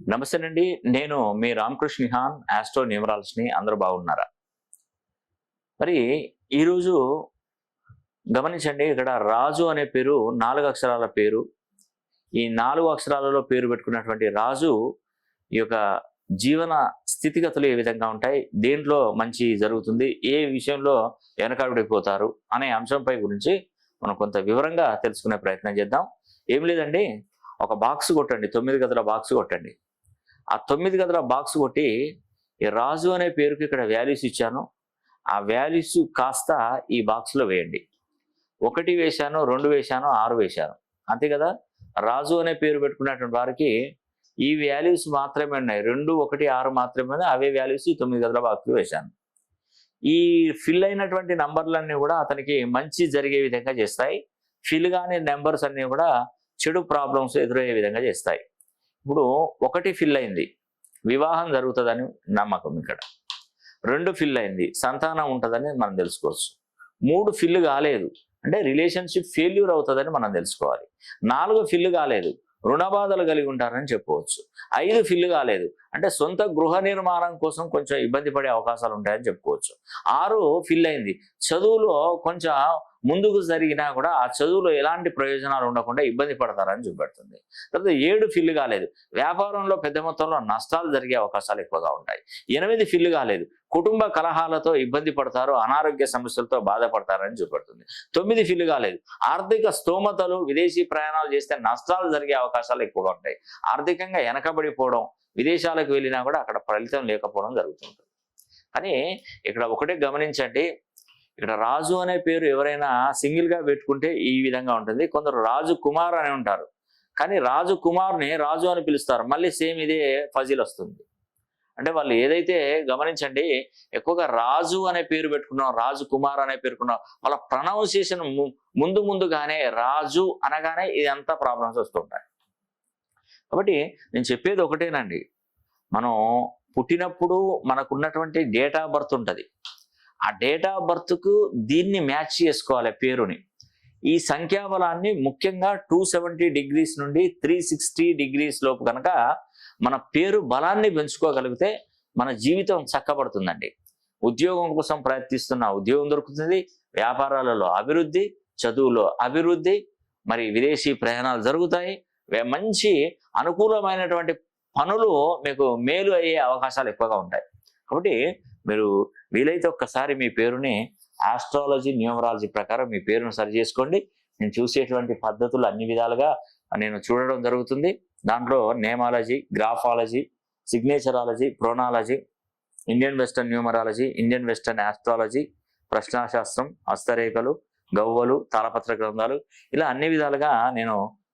నమస్తేనండి. నేను మీ రామకృష్ణ నిహాన్ ఆస్ట్రో న్యూమరాలజీని అందరూ బాగున్నారా? మరి ఈరోజు గమనించండి ఇక్కడ రాజు అనే పేరు నాలుగు అక్షరాల పేరు. ఈ నాలుగు అక్షరాలలో పేరు పెట్టుకున్నటువంటి రాజు ఈ యొక్క జీవన స్థితిగతులు ఏ విధంగా ఉంటాయి దేంట్లో మంచి జరుగుతుంది ఏ విషయంలో వెనకాడిపోతారు అనే అంశంపై గురించి మనం కొంత వివరంగా తెలుసుకునే ప్రయత్నం చేద్దాం. ఏం లేదండి ఒక బాక్స్ కొట్టండి తొమ్మిది గదుల బాక్స్ కొట్టండి. ఆ తొమ్మిది గదుల బాక్స్ కొట్టి ఈ రాజు అనే పేరుకి ఇక్కడ వాల్యూస్ ఇచ్చాను. ఆ వాల్యూస్ కాస్త ఈ బాక్స్లో వేయండి. ఒకటి వేశాను రెండు వేశాను ఆరు వేశాను. అంతే కదా? రాజు అనే పేరు పెట్టుకున్నటువంటి వారికి ఈ వాల్యూస్ మాత్రమే ఉన్నాయి. రెండు ఒకటి ఆరు మాత్రమే ఉన్నాయి అవే వాల్యూస్ ఈ తొమ్మిది గదుల బాక్స్లో వేశాను. ఈ ఫిల్ అయినటువంటి నంబర్లన్నీ కూడా అతనికి మంచి జరిగే విధంగా చేస్తాయి. ఫిల్ కాని నెంబర్స్ అన్నీ కూడా చెడు ప్రాబ్లమ్స్ ఎదురయ్యే విధంగా చేస్తాయి. ఇప్పుడు ఒకటి ఫిల్ అయింది. వివాహం జరుగుతుందని నమ్మకం ఇక్కడ. రెండు ఫిల్ అయింది. సంతానం ఉంటుందని మనం తెలుసుకోవచ్చు. మూడు ఫిల్ కాలేదు. అంటే రిలేషన్షిప్ ఫెయిల్యూర్ అవుతుందని మనం తెలుసుకోవాలి. నాలుగు ఫిల్ కాలేదు. రుణబాధలు కలిగి ఉంటారని చెప్పుకోవచ్చు. ఐదు ఫిల్ కాలేదు. అంటే సొంత గృహ నిర్మాణం కోసం కొంచెం ఇబ్బంది పడే అవకాశాలు ఉంటాయని చెప్పుకోవచ్చు. ఆరు ఫిల్ అయింది. చదువులో కొంచెం ముందుకు జరిగినా కూడా ఆ చదువులో ఎలాంటి ప్రయోజనాలు ఉండకుండా ఇబ్బంది పడతారని చూపెడుతుంది. తర్వాత ఏడు ఫిల్ కాలేదు. వ్యాపారంలో పెద్ద మొత్తంలో నష్టాలు జరిగే అవకాశాలు ఎక్కువగా ఉంటాయి. ఎనిమిది ఫిల్ కాలేదు. కుటుంబ కలహాలతో ఇబ్బంది పడతారు అనారోగ్య సమస్యలతో బాధపడతారని చూపెడుతుంది. తొమ్మిది ఫిల్ కాలేదు. ఆర్థిక స్తోమతలు విదేశీ ప్రయాణాలు చేస్తే నష్టాలు జరిగే అవకాశాలు ఎక్కువగా ఉంటాయి. ఆర్థికంగా వెనకబడిపోవడం విదేశాలకు వెళ్ళినా కూడా అక్కడ ఫలితం లేకపోవడం జరుగుతుంటుంది. కానీ ఇక్కడ ఒకటే గమనించండి ఇక్కడ రాజు అనే పేరు ఎవరైనా సింగిల్గా పెట్టుకుంటే ఈ విధంగా ఉంటుంది. కొందరు రాజు కుమార్ అని ఉంటారు. కానీ రాజు కుమార్ని రాజు అని పిలుస్తారు. మళ్ళీ సేమ్ ఇదే ఫజిల్ వస్తుంది. అంటే వాళ్ళు ఏదైతే గమనించండి ఎక్కువగా రాజు అనే పేరు పెట్టుకున్నాం రాజు కుమార్ అనే పేరుకున్నాం వాళ్ళ ప్రొనౌన్సియేషన్ ముందు ముందుగానే రాజు అనగానే ఇదంతా ప్రాబ్లమ్స్ వస్తుంటాయి కాబట్టి నేను చెప్పేది ఒకటేనండి. మనం పుట్టినప్పుడు మనకున్నటువంటి డేట్ ఆఫ్ బర్త్ ఉంటుంది. ఆ డేట్ ఆఫ్ బర్త్కు దీన్ని మ్యాచ్ చేసుకోవాలి పేరుని. ఈ సంఖ్యాబలాన్ని ముఖ్యంగా టూ సెవెంటీ డిగ్రీస్ నుండి త్రీ సిక్స్టీ డిగ్రీస్ లోపు కనుక మన పేరు బలాన్ని పెంచుకోగలిగితే మన జీవితం చక్కబడుతుందండి. ఉద్యోగం కోసం ప్రయత్నిస్తున్న ఉద్యోగం దొరుకుతుంది వ్యాపారాలలో అభివృద్ధి చదువులో అభివృద్ధి మరి విదేశీ ప్రయాణాలు జరుగుతాయి మంచి అనుకూలమైనటువంటి పనులు మీకు మేలు అయ్యే అవకాశాలు ఎక్కువగా ఉంటాయి. కాబట్టి మీరు వీలైతే ఒక్కసారి మీ పేరుని ఆస్ట్రాలజీ న్యూమరాలజీ ప్రకారం మీ పేరును సరి చేసుకోండి. నేను చూసేటువంటి పద్ధతులు అన్ని విధాలుగా నేను చూడడం జరుగుతుంది. దాంట్లో nameology graphology signaturology pronology Indian western numerology Indian western astrology ప్రశ్నాశాస్త్రం హస్తరేఖలు గవ్వలు తాళపత్ర గ్రంథాలు ఇలా అన్ని విధాలుగా నేను